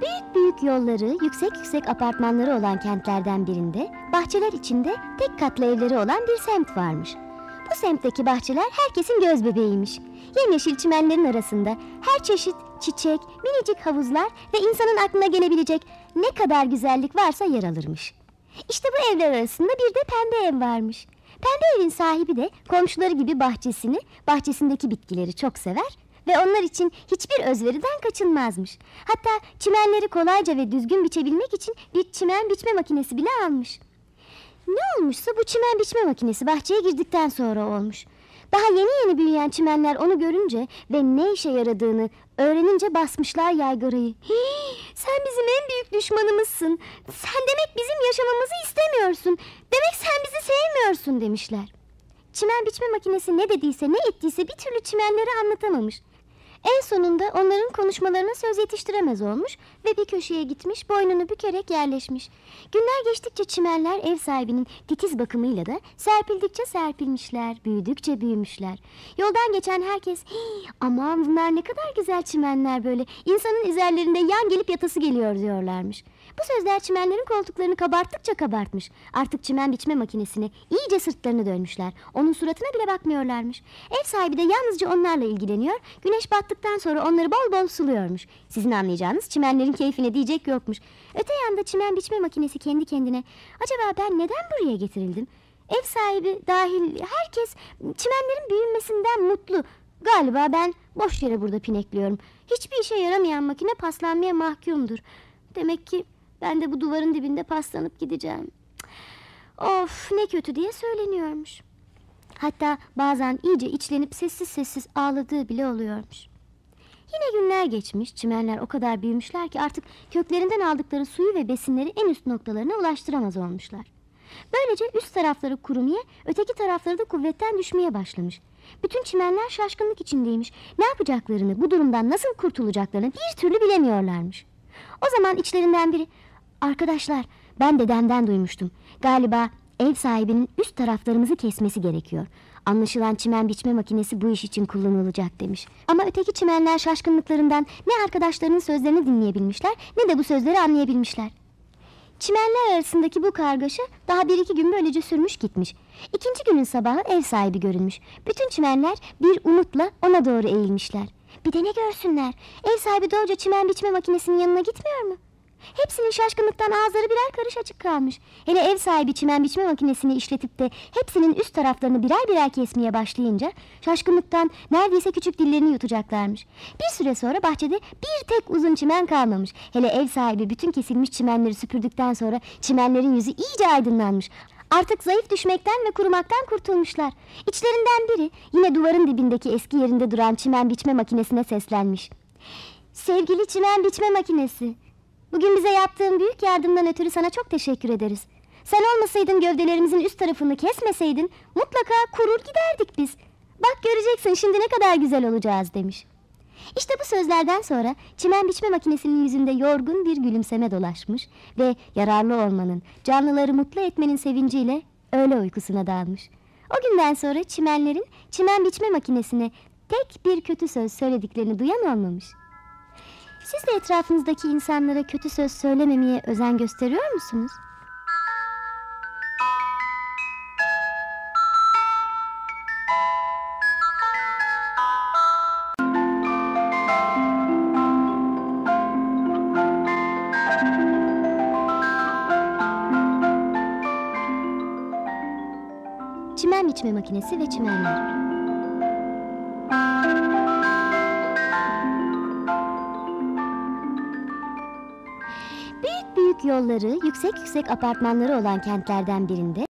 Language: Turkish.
Büyük büyük yolları, yüksek yüksek apartmanları olan kentlerden birinde bahçeler içinde tek katlı evleri olan bir semt varmış. Bu semtteki bahçeler herkesin göz bebeğiymiş. Yemyeşil çimenlerin arasında her çeşit çiçek, minicik havuzlar ve insanın aklına gelebilecek ne kadar güzellik varsa yer alırmış. İşte bu evler arasında bir de pembe ev varmış. Pembe evin sahibi de komşuları gibi bahçesini, bahçesindeki bitkileri çok sever ve onlar için hiçbir özveriden kaçınmazmış. Hatta çimenleri kolayca ve düzgün biçebilmek için bir çimen biçme makinesi bile almış. Ne olmuşsa bu çimen biçme makinesi bahçeye girdikten sonra olmuş. Daha yeni yeni büyüyen çimenler onu görünce ve ne işe yaradığını öğrenince basmışlar yaygarayı. "Hii, sen bizim en büyük düşmanımızsın. Sen demek bizim yaşamamızı istemiyorsun. Demek sen bizi sevmiyorsun demişler. Çimen biçme makinesi ne dediyse ne ettiyse bir türlü çimenleri anlatamamış. En sonunda onların konuşmalarına söz yetiştiremez olmuş ve bir köşeye gitmiş boynunu bükerek yerleşmiş. Günler geçtikçe çimenler ev sahibinin titiz bakımıyla da serpildikçe serpilmişler, büyüdükçe büyümüşler. Yoldan geçen herkes "Hii, aman bunlar ne kadar güzel çimenler böyle insanın üzerlerinde yan gelip yatası geliyor diyorlarmış. Bu sözler çimenlerin koltuklarını kabarttıkça kabartmış. Artık çimen biçme makinesine iyice sırtlarını dönmüşler. Onun suratına bile bakmıyorlarmış. Ev sahibi de yalnızca onlarla ilgileniyor. Güneş battıktan sonra onları bol bol suluyormuş. Sizin anlayacağınız çimenlerin keyfine diyecek yokmuş. Öte yanda çimen biçme makinesi kendi kendine acaba ben neden buraya getirildim? Ev sahibi dahil herkes çimenlerin büyümesinden mutlu. Galiba ben boş yere burada pinekliyorum. Hiçbir işe yaramayan makine paslanmaya mahkumdur. Demek ki ben de bu duvarın dibinde paslanıp gideceğim. Of ne kötü diye söyleniyormuş. Hatta bazen iyice içlenip sessiz sessiz ağladığı bile oluyormuş. Yine günler geçmiş, çimenler o kadar büyümüşler ki artık köklerinden aldıkları suyu ve besinleri en üst noktalarına ulaştıramaz olmuşlar. Böylece üst tarafları kurumaya, öteki tarafları da kuvvetten düşmeye başlamış. Bütün çimenler şaşkınlık içindeymiş. Ne yapacaklarını, bu durumdan nasıl kurtulacaklarını bir türlü bilemiyorlarmış. O zaman içlerinden biri, arkadaşlar ben dedemden duymuştum. Galiba ev sahibinin üst taraflarımızı kesmesi gerekiyor. Anlaşılan çimen biçme makinesi bu iş için kullanılacak demiş. Ama öteki çimenler şaşkınlıklarından ne arkadaşlarının sözlerini dinleyebilmişler ne de bu sözleri anlayabilmişler. Çimenler arasındaki bu kargaşa daha bir iki gün böylece sürmüş gitmiş. İkinci günün sabahı ev sahibi görünmüş. Bütün çimenler bir umutla ona doğru eğilmişler. Bir de ne görsünler? Ev sahibi doğruca çimen biçme makinesinin yanına gitmiyor mu? Hepsinin şaşkınlıktan ağızları birer karış açık kalmış. Hele ev sahibi çimen biçme makinesini işletip de hepsinin üst taraflarını birer birer kesmeye başlayınca şaşkınlıktan neredeyse küçük dillerini yutacaklarmış. Bir süre sonra bahçede bir tek uzun çimen kalmamış. Hele ev sahibi bütün kesilmiş çimenleri süpürdükten sonra çimenlerin yüzü iyice aydınlanmış. Artık zayıf düşmekten ve kurumaktan kurtulmuşlar. İçlerinden biri yine duvarın dibindeki eski yerinde duran çimen biçme makinesine seslenmiş. Sevgili çimen biçme makinesi, bugün bize yaptığın büyük yardımdan ötürü sana çok teşekkür ederiz. Sen olmasaydın gövdelerimizin üst tarafını kesmeseydin mutlaka kurur giderdik biz. Bak göreceksin şimdi ne kadar güzel olacağız demiş. İşte bu sözlerden sonra çimen biçme makinesinin yüzünde yorgun bir gülümseme dolaşmış ve yararlı olmanın, canlıları mutlu etmenin sevinciyle öğle uykusuna dalmış. O günden sonra çimenlerin çimen biçme makinesine tek bir kötü söz söylediklerini duyan olmamış. Siz de etrafınızdaki insanlara kötü söz söylememeye özen gösteriyor musunuz? Çimen biçme makinesi ve çimenler. Yolları, yüksek yüksek apartmanları olan kentlerden birinde